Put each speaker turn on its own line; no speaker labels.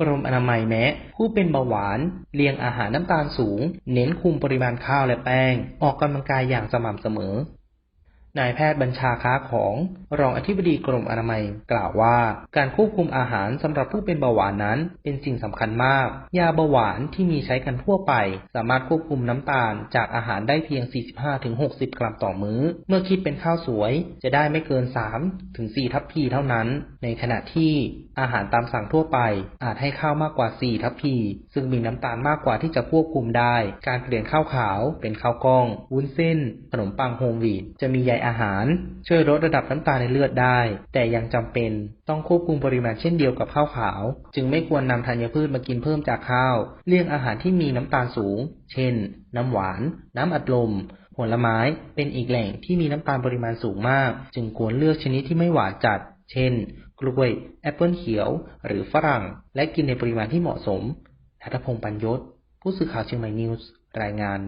กรมอนามัยแนะ ผู้เป็นเบาหวานเลี่ยงอาหารน้ำตาลสูง เน้นคุมปริมาณข้าวและแป้ง ออกกำลังกายอย่างสม่ำเสมอ นายแพทย์บัญชาค้าของ รองอธิบดีกรมอนามัย กล่าวว่า การควบคุมอาหารสำหรับผู้เป็นเบาหวานนั้น เป็นสิ่งสำคัญมาก ยาเบาหวานที่มีใช้กันทั่วไป สามารถควบคุมน้ำตาลจากอาหารได้เพียง 45-60 กรัมต่อมื้อ เมื่อคิดเป็นข้าวสวย จะได้ไม่เกิน 3-4 ทัพพีเท่านั้น ในขณะที่อาหารตามสั่งทั่วไป อาจให้ข้าวมากกว่า 4 ทัพพี ซึ่งมีน้ำตาลมากกว่าที่จะควบคุมได้ การเปลี่ยนข้าวขาวเป็นข้าวกล้อง วุ้นเส้น ขนมปังโฮมวีตจะมีใยอาหาร ช่วยลดระดับน้ำตาลในเลือดได้ แต่ยังจำเป็นต้องควบคุมปริมาณเช่นเดียวกับข้าวขาว จึงไม่ควรนำธัญพืชมากินเพิ่มจากข้าว เลี่ยงอาหารที่มีน้ำตาลสูง เช่น น้ำหวาน น้ำอัดลมผลไม้เป็นอีกแหล่งที่มีน้ำตาลปริมาณสูงมาก จึงควรเลือกชนิดที่ไม่หวานจัด เช่น กล้วย แอปเปิลเขียว หรือฝรั่ง และกินในปริมาณที่เหมาะสมทัตพงษ์ปัญยศ ผู้สื่อข่าวเชียงใหม่นิวส์ รายงาน